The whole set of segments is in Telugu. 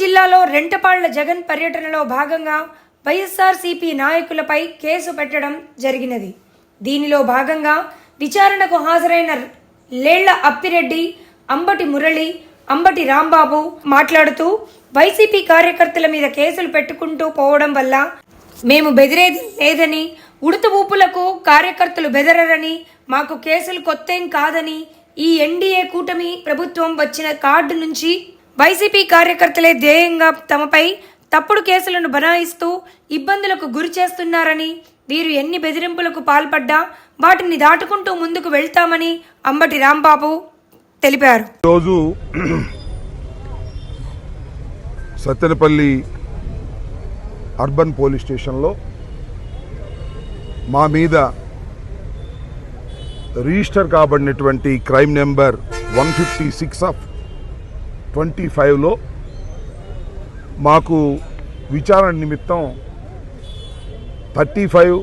జిల్లాలో రెంటపాళ్ళ జగన్ పర్యటనలో భాగంగా వైఎస్ఆర్సీపీ నాయకులపై కేసు పెట్టడం జరిగినది. దీనిలో భాగంగా విచారణకు హాజరైన లేళ్ళ అప్పిరెడ్డి అంబటి మురళి అంబటి రాంబాబు మాట్లాడుతూ వైసీపీ కార్యకర్తల మీద కేసులు పెట్టుకుంటూ పోవడం వల్ల మేము బెదిరేది లేదని ఉడత ఊపులకు కార్యకర్తలు బెదరరని మాకు కేసులు కొత్తేం కాదని ఈ ఎన్డీఏ కూటమి ప్రభుత్వం వచ్చిన కార్డు నుంచి వైసీపీ కార్యకర్తలే ధ్యేయంగా తమపై తప్పుడు కేసులను బనాయిస్తూ ఇబ్బందులకు గురి చేస్తున్నారని వీరు ఎన్ని బెదిరింపులకు పాల్పడ్డా వాటిని దాటుకుంటూ ముందుకు వెళ్తామని అంబటి రాంబాబు తెలిపారు. రోజు సత్తెనపల్లి అర్బన్ పోలీస్ స్టేషన్లో మా మీద register కాబడినటువంటి crime number one fifty six of twenty ఫైవ్లో మాకు విచారణ నిమిత్తం thirty five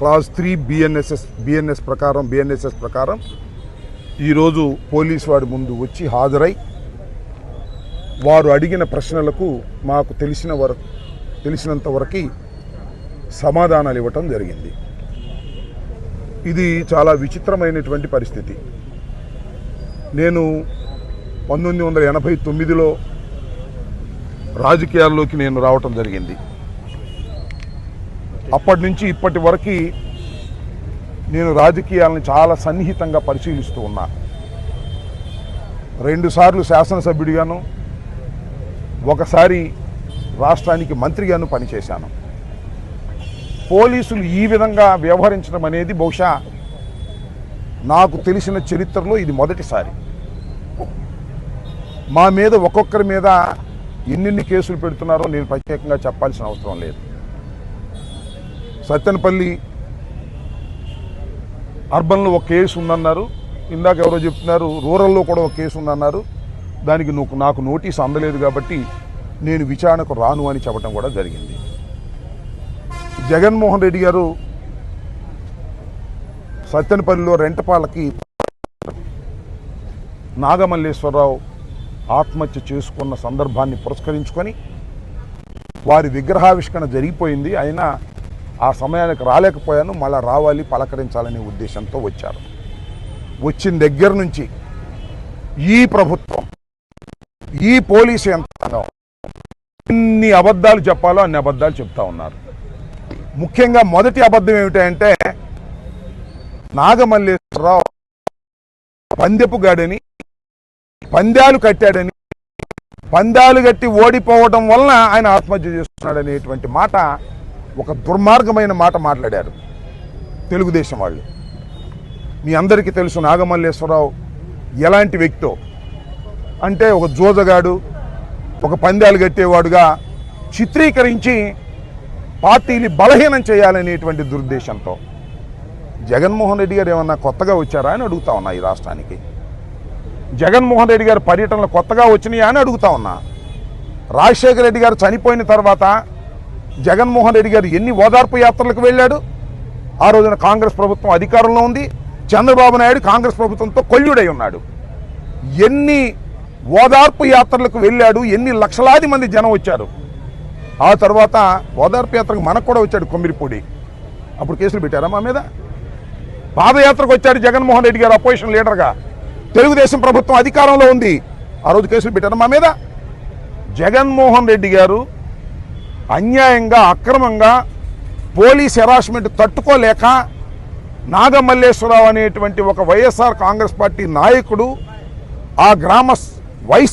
clause three BNSS BNS ప్రకారం బిఎన్ఎస్ఎస్ ప్రకారం ఈరోజు పోలీస్ వారి ముందు వచ్చి హాజరై వారు అడిగిన ప్రశ్నలకు మాకు తెలిసిన వరకు తెలిసినంత వరకు సమాధానాలు ఇవ్వటం జరిగింది. ఇది చాలా విచిత్రమైనటువంటి పరిస్థితి. నేను పంతొమ్మిది వందల ఎనభై తొమ్మిదిలో రాజకీయాల్లోకి నేను రావటం జరిగింది. అప్పటి నుంచి ఇప్పటి వరకు నేను రాజకీయాలను చాలా సన్నిహితంగా పరిశీలిస్తూ ఉన్నా. రెండుసార్లు శాసనసభ్యుడిగాను ఒకసారి రాష్ట్రానికి మంత్రిగాను పనిచేశాను. పోలీసులు ఈ విధంగా వ్యవహరించడం అనేది బహుశా నాకు తెలిసిన చరిత్రలో ఇది మొదటిసారి. మా మీద ఒక్కొక్కరి మీద ఎన్నెన్ని కేసులు పెడుతున్నారో నేను ప్రత్యేకంగా చెప్పాల్సిన అవసరం లేదు. సత్తెనపల్లి అర్బన్లో ఒక కేసు ఉందన్నారు. ఇందాక ఎవరో చెప్తున్నారు రూరల్లో కూడా ఒక కేసు ఉందన్నారు. దానికి నువ్వు నాకు నోటీస్ అందలేదు కాబట్టి నేను విచారణకు రాను అని చెప్పడం కూడా జరిగింది. జగన్మోహన్ రెడ్డి గారు సత్తెనపల్లిలో రెంటపాలకి నాగమల్లేశ్వరరావు ఆత్మహత్య చేసుకున్న సందర్భాన్ని పురస్కరించుకొని వారి విగ్రహావిష్కరణ జరిగిపోయింది. అయినా ఆ సమయానికి రాలేకపోయాను. మళ్ళీ రావాలి పలకరించాలనే ఉద్దేశంతో వచ్చారు. వచ్చిన దగ్గర నుంచి ఈ ప్రభుత్వం ఈ పోలీసు యంత్రాంగం ఎన్ని అబద్ధాలు చెప్పాలో అన్ని అబద్ధాలు చెప్తా ఉన్నారు. ముఖ్యంగా మొదటి అబద్ధం ఏమిటంటే నాగమల్లేశ్వరరావు పందెపు గాడిని పందాలు కట్టాడని పందాలు కట్టి ఓడిపోవడం వలన ఆయన ఆత్మహత్య చేస్తున్నాడు అనేటువంటి మాట ఒక దుర్మార్గమైన మాట మాట్లాడారు తెలుగుదేశం వాళ్ళు. మీ అందరికీ తెలుసు నాగమల్లేశ్వరరావు ఎలాంటి వ్యక్తో? అంటే ఒక జోజగాడు ఒక పందాలు కట్టేవాడుగా చిత్రీకరించి పార్టీని బలహీనం చేయాలనేటువంటి దురుద్దేశంతో జగన్మోహన్ రెడ్డి గారు ఏమన్నా కొత్తగా వచ్చారా అని అడుగుతా ఉన్నా ఈ రాష్ట్రానికి. జగన్మోహన్ రెడ్డి గారు పర్యటనలు కొత్తగా వచ్చినాయా అని అడుగుతా ఉన్నా. రాజశేఖర రెడ్డి గారు చనిపోయిన తర్వాత జగన్మోహన్ రెడ్డి గారు ఎన్ని ఓదార్పు యాత్రలకు వెళ్ళాడు? ఆ రోజున కాంగ్రెస్ ప్రభుత్వం అధికారంలో ఉంది. చంద్రబాబు నాయుడు కాంగ్రెస్ ప్రభుత్వంతో కొల్లుడై ఉన్నాడు. ఎన్ని ఓదార్పు యాత్రలకు వెళ్ళాడు? ఎన్ని లక్షలాది మంది జనం వచ్చారు? ఆ తర్వాత ఓదార్పు యాత్రకు మనకు కూడా వచ్చాడు కొమ్మిరిపూడి. అప్పుడు కేసులు పెట్టారా మా మీద? పాదయాత్రకు వచ్చాడు జగన్మోహన్ రెడ్డి గారు అపోజిషన్ లీడర్గా. తెలుగుదేశం ప్రభుత్వం అధికారంలో ఉంది. ఆ రోజు కేసులు పెట్టారు మా మీద? జగన్మోహన్ రెడ్డి గారు అన్యాయంగా అక్రమంగా పోలీస్ హెరాస్మెంట్ తట్టుకోలేక నాగమల్లేశ్వరరావు అనేటువంటి ఒక వైఎస్ఆర్ కాంగ్రెస్ పార్టీ నాయకుడు ఆ గ్రామ వైస్